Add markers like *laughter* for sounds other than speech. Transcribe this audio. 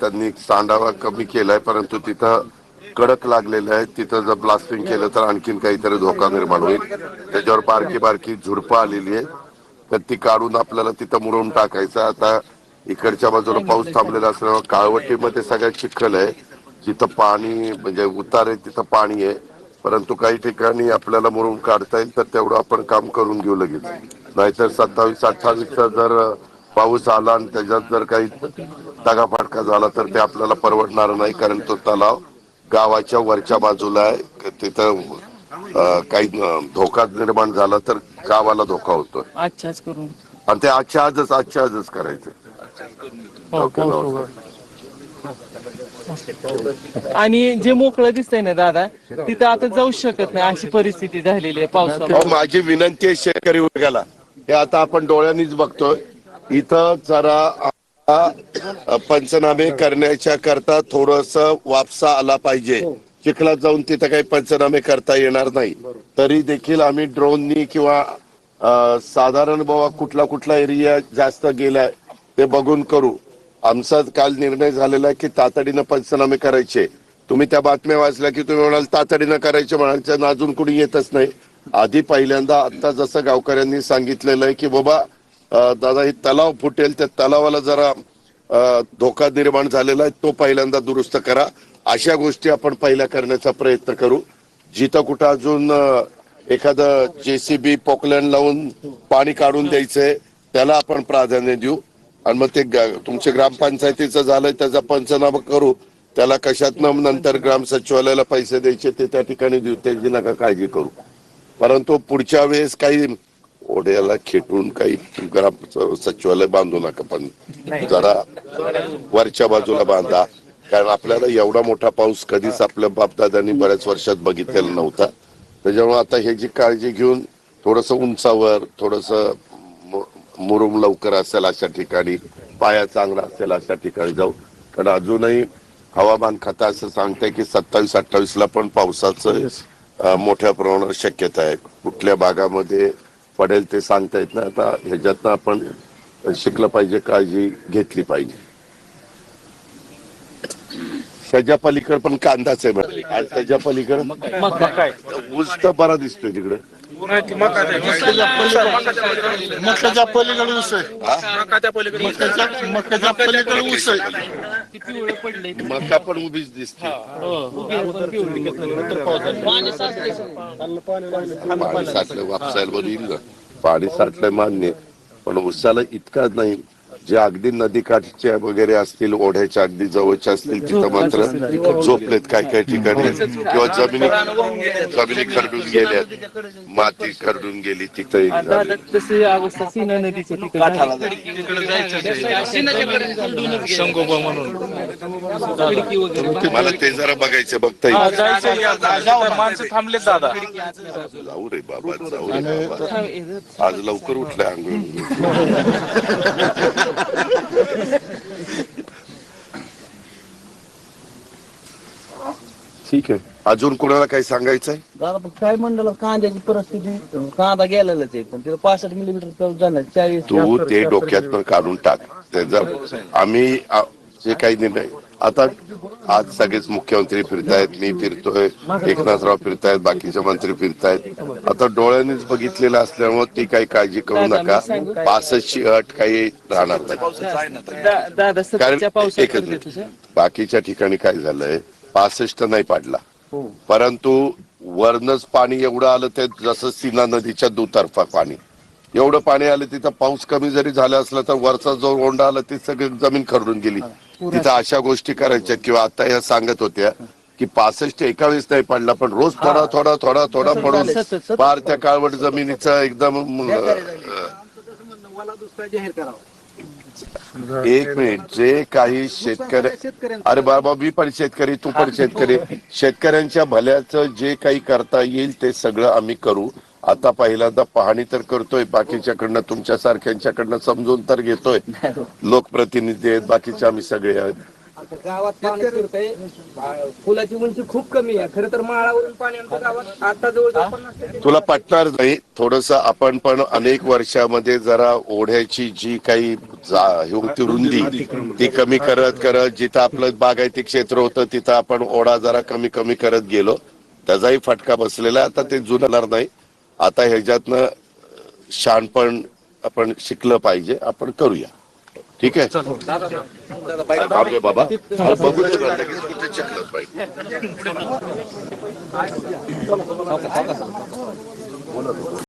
त्यांनी सांडावा कमी केलाय परंतु तिथं कडक लागलेलं आहे. तिथं जर ब्लास्टिंग केलं तर आणखीन काहीतरी धोका निर्माण होईल. त्याच्यावर बारकी बारकी झुडपं आलेली आहे तर ती काढून आपल्याला तिथं मुरून टाकायचं. आता इकडच्या बाजूला पाऊस थांबलेला असल्यामुळे काळवटीमध्ये सगळ्यात चिखल आहे. जिथं पाणी म्हणजे उतार आहे तिथं पाणी आहे. परंतु काही ठिकाणी आपल्याला मुरून काढता येईल तर तेवढं आपण काम करून घेऊ लगेच. नाहीतर सत्तावीस अठ्ठावीसचा जर पाऊस आला आणि त्याच्यात जर काही दगाफटका झाला तर ते आपल्याला परवडणार नाही कारण तो तलाव गावाच्या वरच्या बाजूला आहे. तिथं काही धोका निर्माण झाला तर गावाला धोका होतोय. आजच्याच करून. आणि ते आजच्या आजच आजच्या आजच करायचं. हो, ओके, पाऊस नमस्कार. उघड. आणि जे मोकळं दिसतंय ना दादा तिथं आता जाऊ शकत नाही. अशी परिस्थिती झालेली आहे पावसामुळे माझी विनंती आहे शेतकरी वर्गाला. हे आता आपण डोळ्यांनीच बघतोय. इथं जरा पंचनामे करण्याच्या करता थोडस वापसा आला पाहिजे. चिखलात जाऊन तिथं काही पंचनामे करता येणार नाही. तरी देखील आम्ही ड्रोननी किंवा साधारण बाबा कुठला कुठला एरिया जास्त गेलाय ते बघून करू. आमचा काल निर्णय झालेला आहे की तातडीनं पंचनामे करायचे. तुम्ही त्या बातम्या वाचल्या की तुम्ही म्हणाल तातडीनं करायचे म्हणाल अजून कुणी येतच नाही. आधी पहिल्यांदा आता जसं गावकऱ्यांनी सांगितलेलं आहे की बाबा दादा हे तलाव फुटेल त्या तलावाला जरा धोका निर्माण झालेला आहे तो पहिल्यांदा दुरुस्त करा. अशा गोष्टी आपण पहिल्या करण्याचा प्रयत्न करू. जिथं कुठं अजून एखादं जेसीबी पोकलँड लावून पाणी काढून द्यायचंय त्याला आपण प्राधान्य देऊ. आणि मग ते तुमच्या ग्रामपंचायतीचं झालंय त्याचा पंचनामा करू. त्याला कशातनं नंतर ग्राम सचिवालयाला पैसे द्यायचे ते त्या ठिकाणी देऊ. त्याची नका काळजी करू. परंतु पुढच्या वेळेस काही ओढ्याला खेटून काही ग्राम सचिवालय बांधू नका पण जरा वरच्या बाजूला बांधा. कारण आपल्याला एवढा मोठा पाऊस कधीच आपल्या बापदादांनी बऱ्याच वर्षात बघितलेला नव्हता. त्याच्यामुळे आता ह्याची काळजी घेऊन थोडस उंचावर थोडस मुरुम लवकर असेल अशा ठिकाणी पाया चांगला असेल अशा ठिकाणी जाऊ कारण अजूनही हवामान खाता असं सांगतंय की सत्तावीस अठ्ठावीस ला पण पावसाचं मोठ्या प्रमाणावर शक्यता आहे. कुठल्या भागामध्ये पडेल ते सांगता येत नाही. आता ह्याच्यातनं आपण शिकलं पाहिजे काळजी घेतली पाहिजे. त्याच्या पलीकडे पण कांदाच आहे त्याच्या पलीकडे ऊस तर बरा दिसतोय तिकडे. मक्याच्या पलीकडे ऊस आहे. मक्याच्या पलीकडे ऊस आहे. किती वेळ पडले मका पण उभीच दिसते. पाणी साठलं वापसायला बरं येईल ना. पाणी साठलंय मान्य पण उसाला इतकाच नाही जे अगदी नदीकाठच्या वगैरे असतील ओढ्याच्या अगदी जवळच्या असतील तिथं मात्र झोपलेत काय काय ठिकाणी. किंवा जमिनी जमिनी खरडून गेल्यात. माती खरडून गेली तिथं मला ते जरा बघायचं बघता येईल. दादा. जाऊ रे बाबा जाऊ रे बाबा. आज लवकर उठले आंघोळ. *laughs* ठीक आहे. अजून कोणाला काही सांगायचं आहे दादा पण काय म्हणलं कांद्याची परिस्थिती? कांदा गेलेलाच आहे पण तिला पासष्ट मिलीमीटर जाणार चाळीस तू ते डोक्यातनं काढून टाक. त्याचा आम्ही आ- जे काही निर्णय आता आज सगळेच मुख्यमंत्री फिरतायत मी फिरतोय एकनाथराव फिरतायत बाकीचे मंत्री फिरतायत. आता डोळ्यांनीच बघितलेलं असल्यामुळे ती काही काळजी करू नका. पासष्टची अट काही राहणार नाही. कारण एकच बाकीच्या ठिकाणी काय झालंय पासष्ट नाही पाडला. हो. परंतु वरनच पाणी एवढं आलं ते जसं सीना नदीच्या दुतर्फा पाणी. एवढं पाणी आलं तिथं पाऊस कमी जरी झाला असला तर वरचा जो ओंडा आला ती सगळी जमीन खरडून गेली. तिथं अशा गोष्टी करायच्या किंवा आता या सांगत होत्या की पासष्ट एका वेळेस नाही पडला पण रोज थोडा थोडा थोडा थोडा पडून. पार त्या काळवट जमिनीचा एकदम एक मिनिट जे काही शेतकरी अरे बाबा मी पण शेतकरी तू पण शेतकरी. शेतकऱ्यांच्या भल्याचं जे काही करता येईल ते सगळं आम्ही करू. आता पहिल्यांदा पाहणी तर करतोय बाकीच्याकडनं तुमच्या सारख्यांच्याकडनं समजून तर घेतोय. लोकप्रतिनिधी आहेत बाकीचे आम्ही सगळे आहेत. गावात पाणी फिरतंय पुलाची उंची खूप कमी आहे. खरं तर माळावरून पाणी आमच्या गावात आता जवळजवळ पन्नास टक्के तुला पटणार नाही थोडस आपण पण अनेक वर्षामध्ये जरा ओढ्याची जी काही जा- हे होती रुंदी ती कमी करत करत जिथं आपलं बागायती क्षेत्र होतं तिथं आपण ओढा जरा कमी कमी करत गेलो. त्याचाही फटका बसलेला आहे. आता ते जुनणार नाही. आता ह्याच्यातनं शहाणपण आपण शिकलं पाहिजे आपण करूया. ठीक आहे? बाबा बघू चिखलात पाहिजे